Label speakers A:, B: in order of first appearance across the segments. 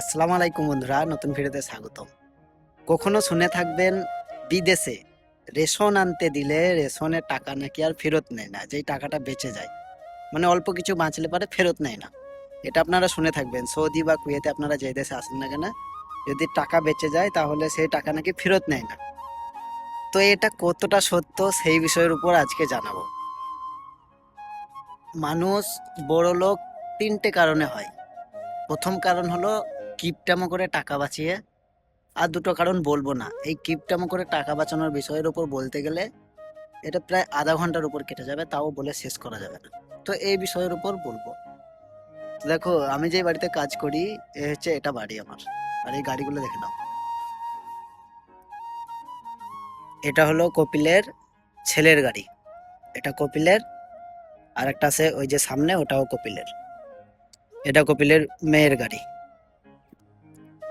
A: আসসালামু আলাইকুম বন্ধুরা, নতুন ভিডিওতে স্বাগতম। কখনো শুনে থাকবেন, বিদেশে রেশন আনতে দিলে রেশনের টাকা নাকি আর ফেরত নেয় না, যেই টাকাটা বেঁচে যায়। মানে অল্প কিছু বাঁচলে পারে ফেরত নেয় না। এটা আপনারা শুনে থাকবেন, সৌদি বা কুয়েতে আপনারা যে দেশে আসেন না কেন, যদি টাকা বেঁচে যায় তাহলে সেই টাকা নাকি ফেরত নেয় না। তো এটা কতটা সত্য সেই বিষয়ের উপর আজকে জানাব। মানুষ বড় লোক তিনটে কারণে হয়। প্রথম কারণ হলো কিপটামো করে টাকা বাঁচিয়ে, আর দুটো কারণ বলব না। এই কিপটামো করে টাকা বাঁচানোর বিষয়ের উপর বলতে গেলে, এটা প্রায় আধা ঘণ্টার উপর কেটে যাবে, তাও বলে শেষ করা যাবে না। তো এই বিষয়ের উপর বলব। দেখো, আমি যে বাড়িতে কাজ করি, এ হচ্ছে এটা বাড়ি আমার। আর এই গাড়িগুলো দেখে নাও। এটা হলো কপিলের ছেলের গাড়ি। এটা কপিলের আর একটা আছে ওই যে সামনে, ওটাও কপিলের। এটা কপিলের মেয়ের গাড়ি।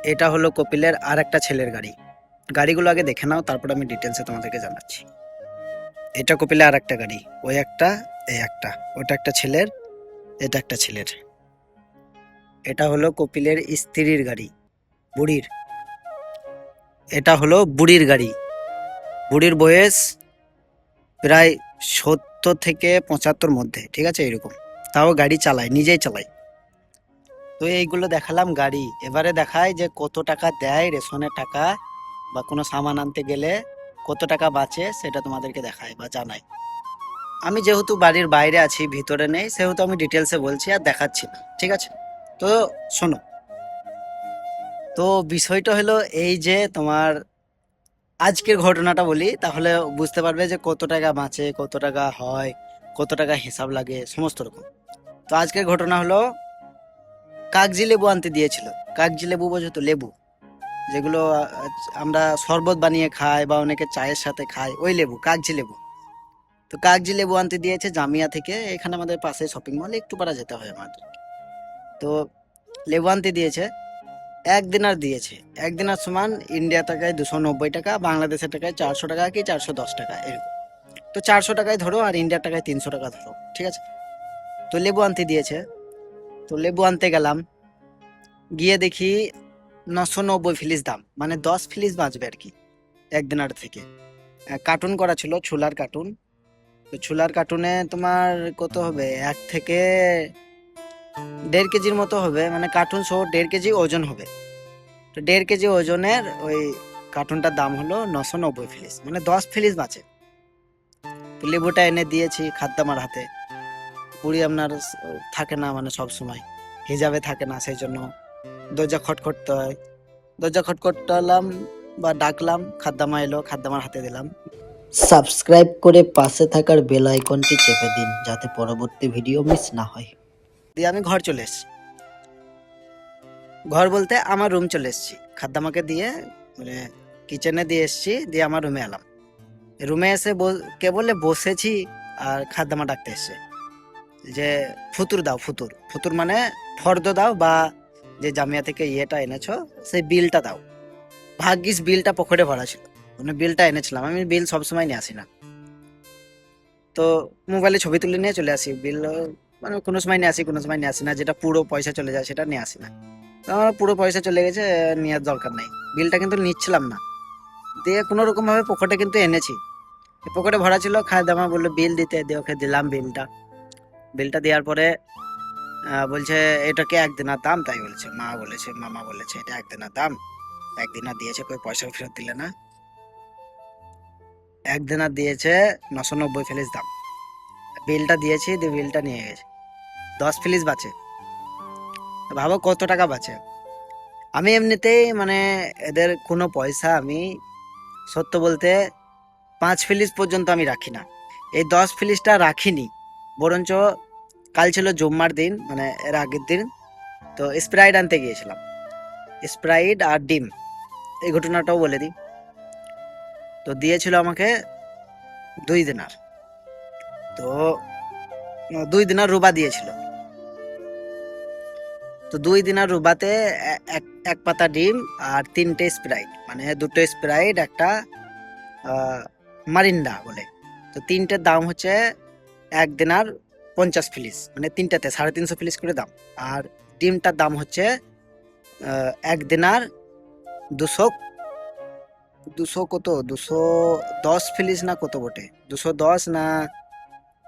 A: এটা হলো কপিলের আর একটা ছেলের গাড়ি। গাড়িগুলো আগে দেখে নাও, তারপর আমি ডিটেলসে তোমাদেরকে জানাচ্ছি। এটা কপিলের আর একটা গাড়ি ওই একটা এই একটা, ওটা একটা ছেলের, এটা একটা ছেলের। এটা হলো কপিলের স্ত্রীর গাড়ি, বুড়ির। এটা হলো বুড়ির গাড়ি। বুড়ির বয়স প্রায় সত্তর থেকে পঁচাত্তর মধ্যে, ঠিক আছে, এরকম। তাও গাড়ি চালায়, নিজেই চালায়। তো এইগুলো দেখালাম গাড়ি। এবারে দেখায় যে কত টাকা দেয় রেশনের টাকা বা কোনো সামান আনতে গেলে কত টাকা বাঁচে সেটা তোমাদেরকে দেখায় বা জানাই আমি যেহেতু বাড়ির বাইরে আছি, ভিতরে নেই, সেহেতু আমি ডিটেলসে বলছি আর দেখাচ্ছি না, ঠিক আছে? তো শোনো। তো বিষয়টা হলো এই যে তোমার আজকের ঘটনাটা বলি, তাহলে বুঝতে পারবে যে কত টাকা বাঁচে, কত টাকা হয়, কত টাকা হিসাব লাগে, সমস্ত রকম। তো আজকের ঘটনা হলো কাগজি লেবু আনতে দিয়েছিল কাগজি লেবু বোঝো লেবু, যেগুলো আমরা শরবত বানিয়ে খাই বা অনেকে চায়ের সাথে খাই, ওই লেবু কাগজি লেবু। তো কাগজি লেবু আনতে দিয়েছে জামিয়া থেকে, এখানে আমাদের পাশে শপিং মল একটু পারা যেতে হয় আমাদের। তো লেবু আনতে দিয়েছে, একদিন আর দিয়েছে, একদিন আর সমান ইন্ডিয়া টাকায় দুশো নব্বই টাকা, বাংলাদেশের টাকায় চারশো টাকা কি চারশো দশ টাকা, এরকম। তো চারশো টাকায় ধরো আর ইন্ডিয়ার টাকায় তিনশো টাকা ধরো, ঠিক আছে? তো লেবু আনতে দিয়েছে তো লেবু আনতে গেলাম। গিয়ে দেখি নশো নব্বই ফিলিস দাম মানে দশ ফিলিস বাঁচবে আর কি একদিনার থেকে। কার্টুন করা ছিল, ছুলার কার্টুন তো ছুলার কার্টুনে তোমার কত হবে? এক থেকে দেড় কেজির মতো হবে মানে কার্টুন সহ দেড় কেজি ওজন হবে। তো দেড় কেজি ওজনের ওই কার্টুনটার দাম হলো নশো নব্বই ফিলিস মানে দশ ফিলিস বাঁচে। লেবুটা এনে দিয়েছি খাদ্দামার হাতে। পুরি আপনার থাকে না মানে সব সময়। হিজাবে থাকে না সেই জন্য দরজা খটখটতে হয়। দরজা খটখটালাম বা ডাকলাম, খাদ্দামা এলো, খাদ্দামার হাতে দিলাম। সাবস্ক্রাইব করে পাশে থাকার বেল আইকনটি চেপে দিন, যাতে পরবর্তী ভিডিও মিস না হয়। দিয়ে আমি ঘর চলে এসেছি। ঘর বলতে আমার রুম চলে এসেছি। খাদ্দামাকে দিয়ে মানে কিচেনে দিয়ে এসেছি, দিয়ে আমার রুমে এলাম। রুমে এসে কে বলে বসেছি আর খাদ্দামা ডাকতে এসছে। যে ফুতুর দাও, ফুতুর। ফুতুর মানে ফর্দ দাও বা যে জামিয়া থেকে ইয়েটা এনেছো, সেই বিলটা দাও। ভাগ্যিস বিলটা পকেটে ভরা ছিল। মানে বিলটা এনেছিলাম। আমি বিল সবসময় নিয়ে আসি না। তো মোবাইলে ছবি তুলে নিয়ে চলে আসি। বিল মানে কোনো সময় নিয়ে আসি, কোনো সময় নিয়ে আসি না। যেটা পুরো পয়সা চলে যায়, সেটা নিয়ে আসি না। তো আমার পুরো পয়সা চলে গেছে, নেওয়ার দরকার নেই। বিলটা কিন্তু নিচ্ছিলাম না। দিয়ে কোনো রকম ভাবে পকেটে কিন্তু এনেছি। পকেটে ভরা ছিল খায় দামা বলল, বিল দিতে দিয়ে ওকে দিলাম বিলটা। বিলটা দেওয়ার পরে বলছে, এটাকে একদিনের দাম? তাই বলছে, মা বলেছে, মামা বলেছে, এটা একদিনের দাম। একদিনার দিয়েছে, কই পয়সা ফেরত দিলে না। একদিনার দিয়েছে নশো নব্বই ফিলিস দাম। বিলটা দিয়েছি, দিয়ে বিলটা নিয়ে গেছে। দশ ফিলিস বাঁচে। ভাবো কত টাকা বাঁচে। আমি এমনিতেই মানে এদের কোনো পয়সা আমি, সত্য বলতে, পাঁচ ফিলিস পর্যন্ত আমি রাখি না। এই দশ ফিলিসটা রাখিনি। বরঞ্চ কাল ছিল জুম্মার দিন মানে এর আগের দিন। তো স্প্রাইট আনতে গিয়েছিলাম। স্প্রাইট আর ডিম, এই ঘটনাটাও বলে দিই। তো দিয়েছিল আমাকে দুই দিনার তো দুই দিনার রুবা দিয়েছিল। তো দুই দিনার রুবাতে এক এক পাতা ডিম আর তিনটে স্প্রাইট মানে দুটো স্প্রাইট একটা মারিন্ডা বলে। তো তিনটের দাম হচ্ছে এক দিনার পঞ্চাশ ফিলিস মানে তিনটাতে সাড়ে তিনশো ফিলিস করে দাম। আর ডিমটার দাম হচ্ছে এক দিনার দুশো দুশো কত? দুশো দশ ফিলিস না কত বটে? দুশো দশ না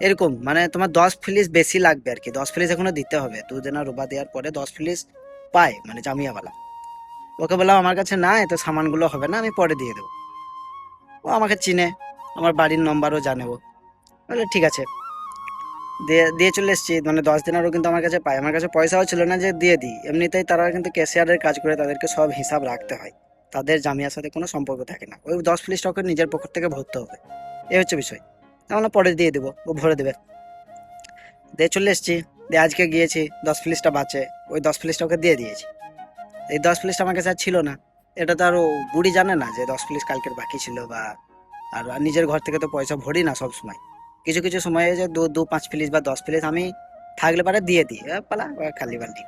A: এরকম মানে তোমার দশ ফিলিস বেশি লাগবে আর কি দশ ফিলিস এখনও দিতে হবে। দু দিনার রোবা দেওয়ার পরে দশ ফিলিস পায় মানে জামিয়াওয়ালা। ওকে বললাম, আমার কাছে না, এত সামানগুলো হবে না, আমি পরে দিয়ে দেবো। ও আমাকে চিনে, আমার বাড়ির নম্বরও জানে ও। বলে, ঠিক আছে। দিয়ে দিয়ে চলে এসেছি। মানে দশ দিন আরও কিন্তু আমার কাছে পায়। আমার কাছে পয়সাও ছিল না যে দিয়ে দিই। এমনিতেই তারা কিন্তু ক্যাশিয়ারের কাজ করে তাদেরকে সব হিসাব রাখতে হয়। তাদের জামিয়ার সাথে কোনো সম্পর্ক থাকে না। ওই দশ ফিলিস টাকা নিজের পকেট থেকে ভরতে হবে। এ হচ্ছে বিষয়। তাহলে পরে দিয়ে দেবো। ও ভরে দেবে। দিয়ে চলে এসেছি। দিয়ে আজকে গিয়েছি। দশ ফিলিসটা বাঁচে। ওই দশ ফিলিসটা ওকে দিয়ে দিয়েছি। এই দশ ফিলিসটা আমার কাছে আর ছিল না। এটা তো আরও বুড়ি জানে না যে দশ ফিলিস কালকের বাকি ছিল বা আর নিজের ঘর থেকে তো পয়সা ভরি না সব সময় কিছু কিছু সময়ে যে দু দু, পাঁচ ফিলিস বা দশ ফিলিস আমি থাকলে পারে দিয়ে দিই পালা খালি বাল্টি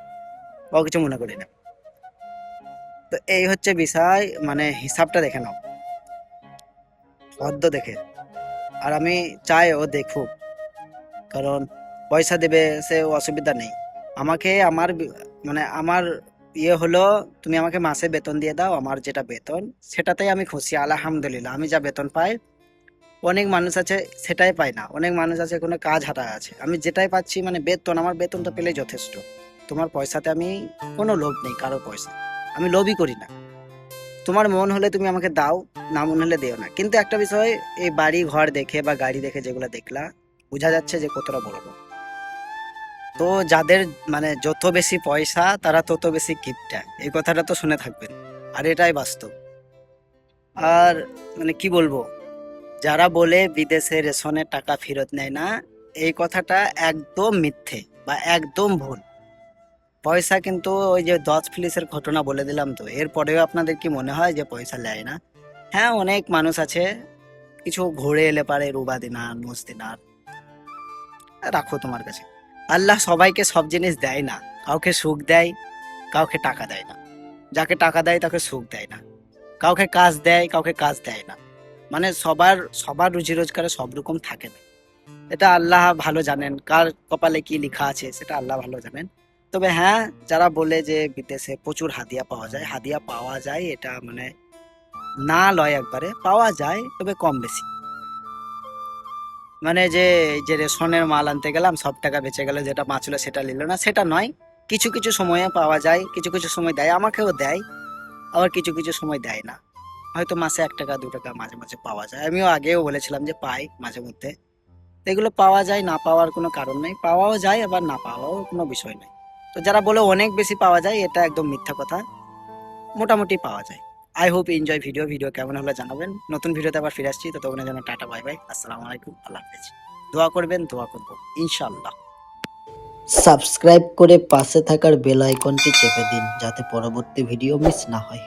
A: ও কিছু মনে করি না। তো এই হচ্ছে বিষয় মানে হিসাবটা দেখে নাও। ভদ্র দেখে। আর আমি চাই ও দেখুক। কারণ পয়সা দেবে, সে অসুবিধা নেই। আমাকে আমার মানে আমার ইয়ে হলো, তুমি আমাকে মাসে বেতন দিয়ে দাও, আমার যেটা বেতন, সেটাতেই আমি খুশি, আলহামদুলিল্লাহ, আমি যা বেতন পাই অনেক মানুষ আছে, সেটাই পায় না। অনেক মানুষ আছে, কোনো কাজ হারা আছে। আমি যেটাই পাচ্ছি মানে বেতন, আমার বেতনটা পেলেই যথেষ্ট। তোমার পয়সাতে আমি কোনো লোভ নেই, কারও পয়সা আমি লোভই করি না। তোমার মন হলে তুমি আমাকে দাও, না মন হলে দিও না। কিন্তু একটা বিষয়, এই বাড়ি, ঘর দেখে বা গাড়ি দেখে যেগুলো দেখলা, বোঝা যাচ্ছে যে কতটা বড় লোক। তো যাদের মানে যত বেশি পয়সা, তারা তত বেশি কিপটা। এই কথাটা তো শুনে থাকবেন। আর এটাই বাস্তব। আর মানে কি বলব? যারা বলে বিদেশে রেশনের টাকা ফেরত নেয় না, এই কথাটা একদম মিথ্যে বা একদম ভুল। পয়সা কিন্তু ওই যে দশ ফিলিসের ঘটনা বলে দিলাম তো, এরপরেও আপনাদের কি মনে হয় যে পয়সা নেয় না? হ্যাঁ অনেক মানুষ আছে, কিছু ঘুরে এলে পারে, রুবা দিনার মুস দিনার। রাখো তোমার কাছে। আল্লাহ সবাইকে সব জিনিস দেয় না, কাউকে সুখ দেয়, কাউকে টাকা দেয় না। যাকে টাকা দেয় তাকে সুখ দেয় না। কাউকে কাজ দেয়, কাউকে কাজ দেয় না। মানে সবার সবার রুজি রোজগারে সব রকম থাকে না। এটা আল্লাহ ভালো জানেন, কার কপালে কি লেখা আছে সেটা আল্লাহ ভালো জানেন। তবে হ্যাঁ যারা বলে যে বিদেশে প্রচুর হাদিয়া পাওয়া যায়, হাদিয়া পাওয়া যায়, এটা মানে না লয় একবারে, পাওয়া যায়, তবে কম বেশি। মানে যে যে রেশনের মাল আনতে গেলাম, সব টাকা বেঁচে গেল, যেটা বাঁচলো সেটা নিল না, সেটা নয়। কিছু কিছু সময়ে পাওয়া যায়, কিছু কিছু সময় দেয়, আমাকেও দেয়, আবার কিছু কিছু সময় দেয় না। হয়তো মাসে এক টাকা, দু টাকা মাঝে মাঝে পাওয়া যায়। আমিও আগেও বলেছিলাম যে পাই মাঝে মধ্যে। এগুলো পাওয়া যায়, না পাওয়ার কোনো কারণ নেই। পাওয়াও যায়, আবার না পাওয়াও কোনো বিষয় নেই। তো যারা বলে অনেক বেশি পাওয়া যায়, এটা একদম মিথ্যা কথা। মোটামুটি পাওয়া যায়। I hope enjoy video video কেমন হলে জানাবেন। নতুন ভিডিওতে আবার ফিরে আসছি। ততক্ষণের জন্য টাটা বাই বাই আসসালামু আলাইকুম। আল্লাহ হাফেজ। দোয়া করবেন, দোয়া করব। ইনশাল্লাহ সাবস্ক্রাইব করে পাশে থাকার বেল আইকনটি চেপে দিন, যাতে পরবর্তী ভিডিও মিস না হয়।